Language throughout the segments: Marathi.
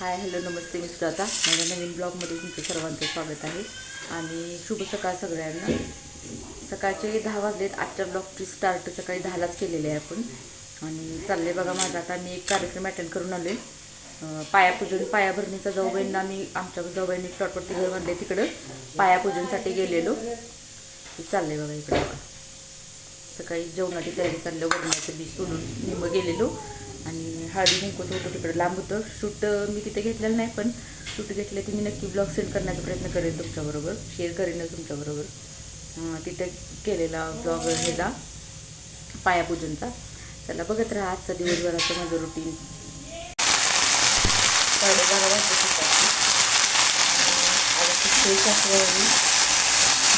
हाय हॅलो नमस्ते मी आता माझ्या नवीन ब्लॉगमध्ये तुमचं सर्वांचं स्वागत आहे. आणि शुभ सकाळ सगळ्यांना. सकाळचे दहा वाजलेत. आजच्या ब्लॉगची स्टार्ट सकाळी दहालाच केलेली आहे आपण. आणि चालले बघा माझा. आता मी एक कार्यक्रम अटेंड करून आले पायापूजन पायाभरणीचा जाऊबाईंना मी आमच्या जाऊबाईंनी प्लॉटवरती घर बांधले तिकडं. पायापूजनसाठी गेलेलो. ते चालले बघा इकडे. बघा सकाळी जेवणाची तयारी चाललं वरणाचं बी सोडून निम्म गेलेलो. आणि हळदी कुंकू होतं तिकडं लांब होतं. शूट मी तिथे घेतलेलं नाही पण शूट घेतले की मी नक्की ब्लॉग सेंड करण्याचा प्रयत्न करेन तुमच्याबरोबर शेअर करेनच तुमच्याबरोबर. तिथे केलेला ब्लॉग ह्याचा पायापूजनचा. चला बघत राहा आजचा दिवसभराचं माझं रुटीन साडेबारा वाजता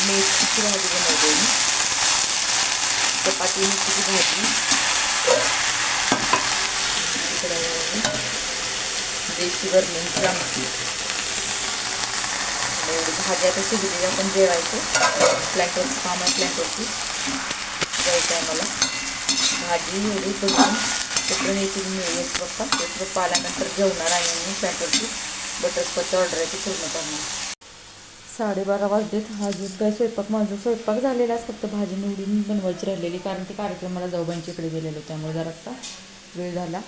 मेथीची भाजी बनवते मी. चपाती मेथीची भाजी. इकडं देशी वरणीची आमटी. भाज्या भाजी आता शिजली आपण जेवायचं. प्लॅटवरची काम आहे प्लॅटवरची जायचं आहे मला भाजी एवढी करून तिकडून येतील मी येस पप्पा येस पप्पा आल्यानंतर जेवणार आहे मी प्लॅटवरची बटरस्कॉच ऑर्डर आहे ती पूर्ण करणार. साडेबारा वाजलेत. अजून काय स्वयंपाक माझा स्वयंपाक झालेलाच फक्त भाजी निवडून बनवायची राहिलेली. कारण ते कार्यक्रमाला जाऊबाईंच्या इकडे गेलेलो त्यामुळे जरासा वेळ झाला.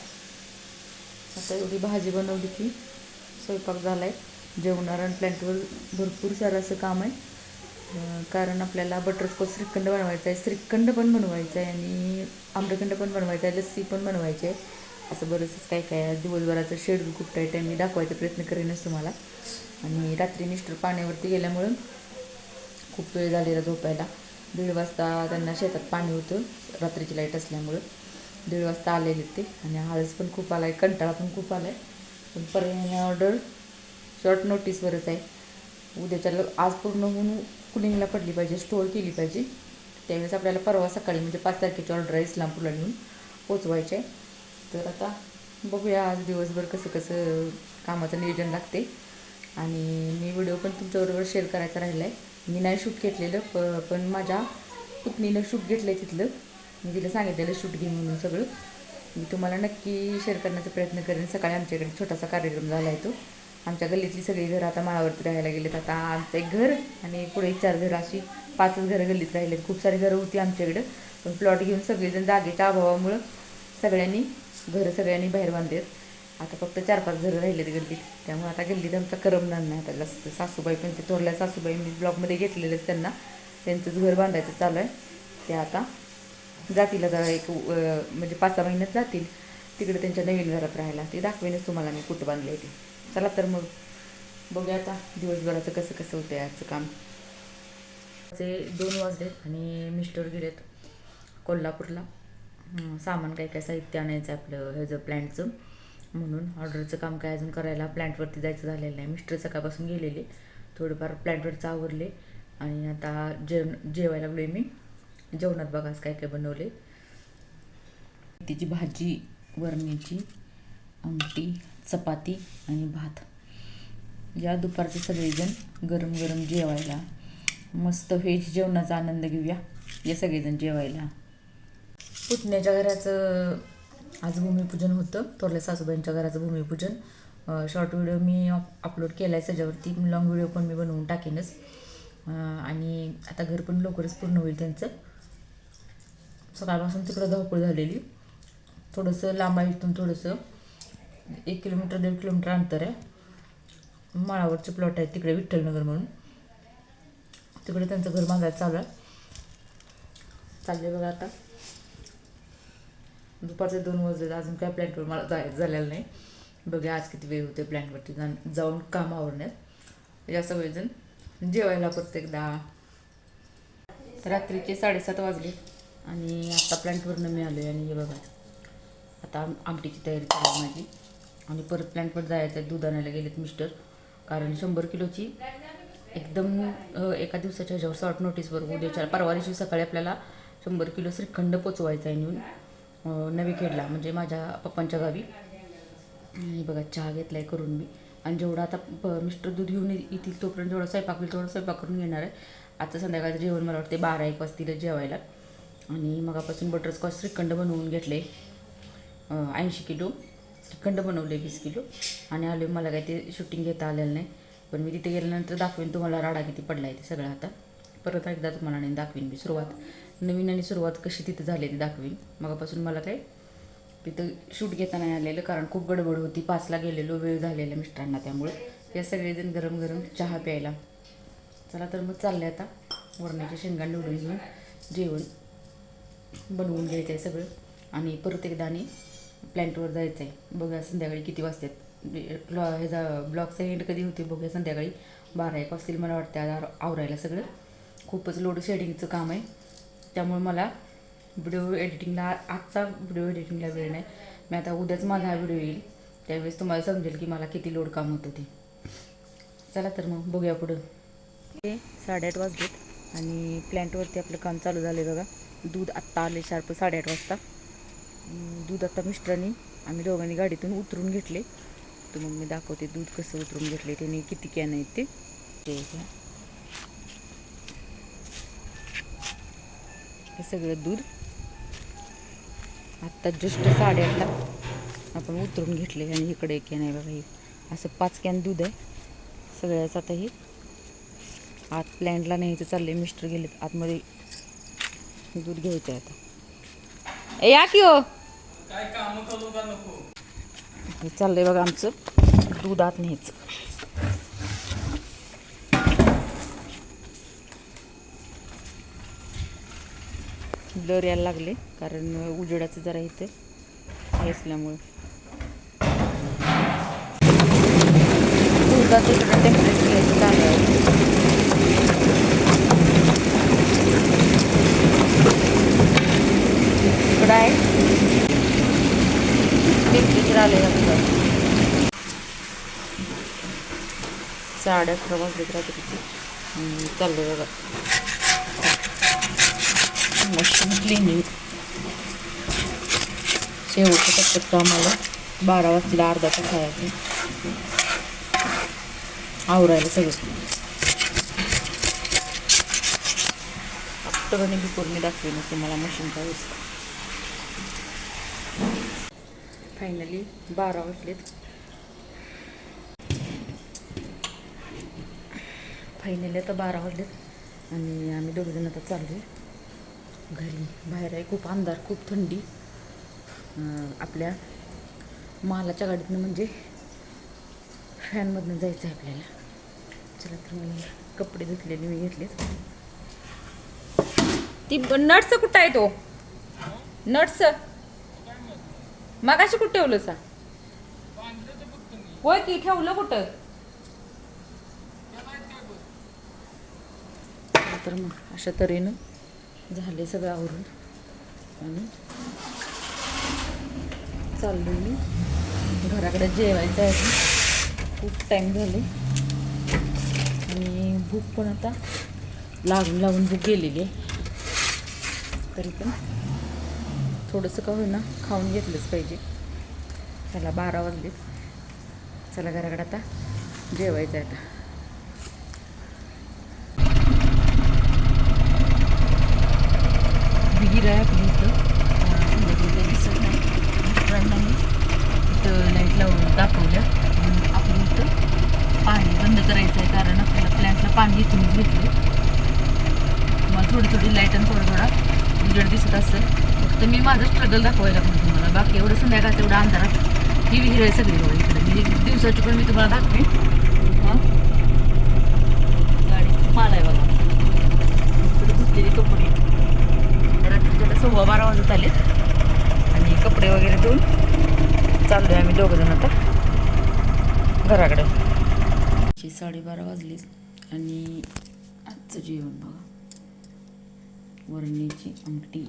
आता एवढी भाजी बनवली की स्वयंपाक झाला आहे जेवणार आणि प्लॅन्टवर भरपूर सारं असं काम आहे. कारण आपल्याला बटरस्कॉच श्रीखंड बनवायचं आहे. श्रीखंड पण बनवायचं आहे आणि आम्रखंड पण बनवायचं आहे. लस्सी पण बनवायची आहे. असं बरंचसं काय काय आहे. दिवसभराचं शेड्यूल खूप टाईट आहे. मी दाखवायचा प्रयत्न करेनच तुम्हाला. आणि रात्री मिस्टर पाण्यावरती गेल्यामुळं खूप वेळ झालेला झोपायला. दीड वाजता त्यांना शेतात पाणी होतं. रात्रीची लाइट असल्यामुळं. दीड वाजता आलेले ते. आणि आळस पण खूप आला आहे कंटाळा पण खूप आला आहे पण पर्यायाने ऑर्डर शॉर्ट नोटीसवरच आहे. उद्याच्या आज पूर्ण होऊन कुलिंगला पडली पाहिजे स्टोअर केली पाहिजे. त्यावेळेस आपल्याला परवा सकाळी म्हणजे पाच तारखेची ऑर्डर आहे इस्लामपूरला नेऊन पोचवायचे आहे. तर आता बघूया आज दिवसभर कसं कसं कामाचं नियोजन लागते. आणि मी व्हिडिओ पण तुमच्याबरोबर शेअर करायचा राहिला आहे मी नाही शूट घेतलेलं प पण माझ्या पुतणीनं शूट घेतलं आहे तिथलं. मी तिला सांगितलेलं शूट घे म्हणून सगळं. मी तुम्हाला नक्की शेअर करण्याचा प्रयत्न करेन. सकाळी आमच्याकडे छोटासा कार्यक्रम झाला आहे तो. आमच्या गल्लीतली सगळी घरं आता माळावरती राहायला गेलेत. आता आमचं एक घर आणि पुढे एक चार घरं अशी पाचच घरं गल्लीत राहिलेत. खूप सारी घरं होती आमच्याकडं. पण प्लॉट घेऊन सगळेजण जागेच्या अभावामुळं सगळ्यांनी घरं सगळ्यांनी बाहेर बांधलेत. आता फक्त चार पाच घरं राहिलेत गल्लीत. त्यामुळे आता गल्लीत आमचा करमणार नाही आता. जास्त सासूबाई पण ते थोरल्या सासूबाई मी ब्लॉकमध्ये घेतलेलेच त्यांना. त्यांचंच घर बांधायचं चालू आहे. ते आता जातील आता एक म्हणजे पाच सहा महिन्यात जातील. तिकडे त्यांच्या नवीन घरात राहायला. ते दाखवेनच तुम्हाला मी कुठं बांधले ते. चला तर मग बघूया आता दिवसभराचं कसं कसं होतं आजचं काम. ते दोन वाजले आणि मिस्टर गेलेत कोल्हापूरला. सामान काय काय साहित्य आणायचं आहे आपलं ह्याचं प्लॅन्टचं. म्हणून ऑर्डरचं काम काय अजून करायला प्लॅन्टवरती जायचं झालेलं नाही. मिस्टर सकाळपासून गेलेले. थोडंफार प्लॅन्टवरचं आवरले. आणि आता जेवण जेवायला लागलोय मी. जेवणात बघा आज काय काय बनवले तिची भाजी वरणीची आमटी चपाती आणि भात. या दुपारचे सगळेजण गरम गरम जेवायला. मस्त व्हेज जेवणाचा आनंद घेऊया. या सगळेजण जेवायला. पुतण्याच्या घराचं आज भूमिपूजन होतं. थोरल्या सासूबाईंच्या घराचं भूमिपूजन. शॉर्ट व्हिडिओ मी अपलोड केला आहे त्याच्यावरती. लॉंग व्हिडिओ पण मी बनवून टाकेनच. आणि आता घर पण लवकरच पूर्ण होईल त्यांचं. सकाळपासून तिकडं धावपळ झालेली. थोडंसं लांब आहे इथून थोडंसं. एक किलोमीटर दीड किलोमीटर अंतर आहे. माळावरचे प्लॉट आहे तिकडे विठ्ठलनगर म्हणून. तिकडे त्यांचं घर बांधायचं चालू आहे. चालले बघा आता. दुपारचे दोन वाजले अजून काय प्लॅनवर मला जायचं झालेलं नाही. बघूया आज किती वेळ होते प्लॅनवरती जाऊन जाऊन काम आवरण्यात. या सगळेजण. जेवायला प्रत्येकदा रात्रीचे साडेसात वाजले. आणि आता प्लॅन्टवरनं मी आलो आहे आणि हे बघा. आता आमटीची तयारी चालू आहे माझी. आणि परत प्लॅन्टवर जायचं आहे दूध आणायला गेलेत मिस्टर कारण शंभर किलोची एकदम एका दिवसाच्या ह्याच्यावर शॉर्ट नोटीसवर उद्याच्या परवा दिवशी सकाळी आपल्याला शंभर किलो श्रीखंड पोचवायचा आहे नेऊन नवीखेडला म्हणजे माझ्या पप्पांच्या गावी. आणि बघा चहा घेतला आहे करून मी. आणि जेवढं आता प मिस्टर दूध घेऊन येतील तोपर्यंत जेवढं स्वयंपाक होईल तेवढं स्वयंपाक करून घेणार आहे. आता संध्याकाळचं जेवण मला वाटते बारा एक वाजतील जेवायला. आणि मगापासून बटरस्कॉच श्रीखंड बनवून घेतले. ऐंशी किलो. श्रीखंड बनवले वीस किलो. आणि आलो मला काय ते शूटिंग घेता आलेलं नाही. पण मी तिथे गेल्यानंतर दाखवेन तुम्हाला राडा किती पडला आहे ते सगळं आता. परत एकदा तुम्हाला आणि दाखवीन मी सुरुवात. नवीन आणि सुरुवात कशी तिथं झाली ती दाखवीन. मगापासून मला काय तिथं शूट घेता नाही आलेलं कारण खूप गडबड होती. पाचला गेलेलो वेळ झालेला मिस्टरांना त्यामुळे. या सगळेजण गरम गरम चहा प्यायला. चला तर मग चालले आता. वरणाच्या शेंगा निवडून घेऊन जेवण. बनवून घ्यायचं आहे सगळं. आणि परत एकदा आणि प्लॅन्टवर जायचं आहे बघूया संध्याकाळी किती वाजतात. म्हणजे, ब्लॉ ह्याचा ब्लॉगचा एंड कधी होते बघूया संध्याकाळी. बारा एक वाजतील मला वाटतं आज आवरायला सगळं. खूपच लोड शेडिंगचं काम आहे. त्यामुळे मला व्हिडिओ एडिटिंगला आजचा व्हिडिओ एडिटिंगला वेळ नाही. मी आता उद्याच माझा हा व्हिडिओ येईल. त्यावेळेस तुम्हाला समजेल की मला किती लोड काम होतं ते. चला तर मग बघूया पुढं. ते साडेआठ वाजलेत. आणि प्लॅन्टवरती आपलं काम चालू झालं आहे बघा. दूध आत्ता आले शार्प साडेआठ वाजता. दूध आता मिस्टरांनी आम्ही दोघांनी गाडीतून उतरून घेतले. तर मग मी दाखवते दूध कसं उतरून घेतले त्याने किती कॅन आहेत ते. घ्या. हे सगळं दूध आत्ता जस्ट साडेआठला आपण उतरून घेतले आणि इकडे एक कॅन आहे बघा हे असं पाच कॅन दूध आहे. सगळ्याच आता हे आत प्लॅन्टला न्यायचं आहे मिस्टर गेलेत आतमध्ये दूध घ्यायचं आहे आता. या की हो? काय काम करू का नको? हे चाललंय बघा आमचं दूध आत न्यायचं. ब्लर यायला लागले कारण उजेडाचं जरा इथे असल्यामुळे. दुधाचं टेम्परेचर घ्यायचं चालू आहे. काय? आहे टेम्परेचर आले साडे अकरा वाजलेत रात्रीची हम्म, चाललंय बघा. मशीन क्लिनिंग शेवटचं टप्प्यात आम्हाला बारा वाजता अर्धा तास खायचं आवरायला सगळं. आफ्टर आणि पूर्ण मी दाखवेन तुम्हाला मशीनचा व्यवस्था. फायनली बारा वाजलेत. फायनली आता बारा वाजलेत आणि आम्ही दोघेजण आता चाललो घरी. बाहेर आहे खूप अंधार खूप थंडी. आपल्या मालाच्या गाडीतनं म्हणजे फॅनमधनं जायचं आहे आपल्याला. चला तर मला कपडे धुतलेले मी घेतलेत. ती नट्स कुठं आहे तो? नट्स. मगाशी कुठं ठेवलं सा? होय की ठेवलं कुठं? तर मग अशा तऱ्हेनं झाले सगळं आवरून. आणि चाललो मी. घराकडे जेवायचं आहे. खूप टाईम झाले आणि भूक पण आता लागून लागून भूक गेलेली आहे. तरी पण थोडंसं का होईना खाऊन घेतलंच पाहिजे. चला बारा वाजले. चला घराकडे आता जेवायचं आहे आता विहीर आहे आपली इथं अं, संध्याकाळी काही दिसत नाही मित्रांना मी इथं लाइट लावून दाखवल्या आणि आपलं इथं पाणी बंद करायचं आहे कारण आपल्याला प्लॅन्टला पाणी इथूनच घेतलं तुम्हाला थोडी थोडी लाइट आणि थोडा थोडा उजेड दिसत असेल तर मी माझं स्ट्रगल दाखवायला म्हणतो तुम्हाला. बाकी एवढं संध्याकाळचं एवढं अंधारात ही विहीर आहे सगळी बघा इकडे. मी दिवसाची पण मी तुम्हाला दाखवेन. गाडी माल आहे बघा. इकडे धुतलेली कपडे. रात्रीच्या सव्वा बारा वाजत आले आणि कपडे वगैरे धुवून चाललोय आम्ही दोघं जण आता. घराकडे. साडेबारा वाजली आणि आजचं जेवण बघा. वरणीची आमटी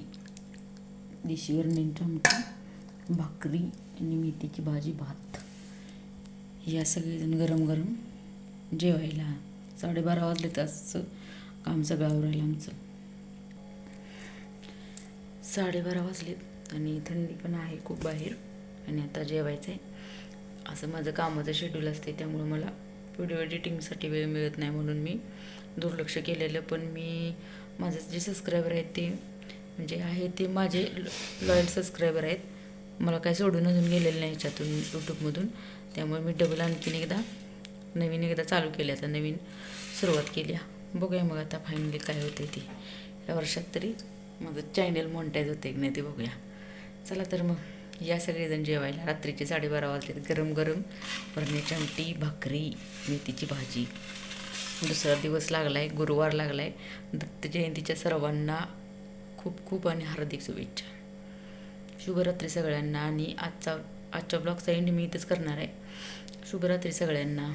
देशीवर वरणीची आमटी भाकरी आणि मेथीची भाजी भात. या सगळेजण गरम गरम जेवायला साडेबारा वाजले तासचं काम सगळं आवरायला आमचं. साडेबारा वाजलेत आणि थंडी पण आहे खूप बाहेर आणि आता जेवायचं आहे असं माझं कामाचं शेड्यूल असते त्यामुळं मला व्हिडिओ एडिटिंगसाठी वेळ मिळत नाही म्हणून मी दुर्लक्ष केलेलं. पण मी माझे जे सबस्क्रायबर आहेत ते म्हणजे आहे ते माझे लॉयल सबस्क्रायबर आहेत. मला काय सोडून अजून गेलेलं नाही याच्यातून यूट्यूबमधून त्यामुळे मी डबल आणखीन एकदा नवीन एकदा चालू केले आता नवीन सुरुवात केली बघूया मग आता फायनली काय होते ते. या वर्षात तरी माझं चॅनल मोनिटाईज होते की नाही ते बघूया. चला तर मग या सगळेजण जेवायला. रात्रीचे साडेबारा वाजले गरम गरम वरण्याची आमटी भाकरी मेथीची भाजी. दुसरा दिवस लागला आहे गुरुवार लागला आहे दत्त जयंतीच्या सर्वांना खूप खूप आणि हार्दिक शुभेच्छा. शुभरात्री सगळ्यांना आणि आजचा आजच्या ब्लॉगचा एंड मी इथंच करणार आहे. शुभरात्री सगळ्यांना.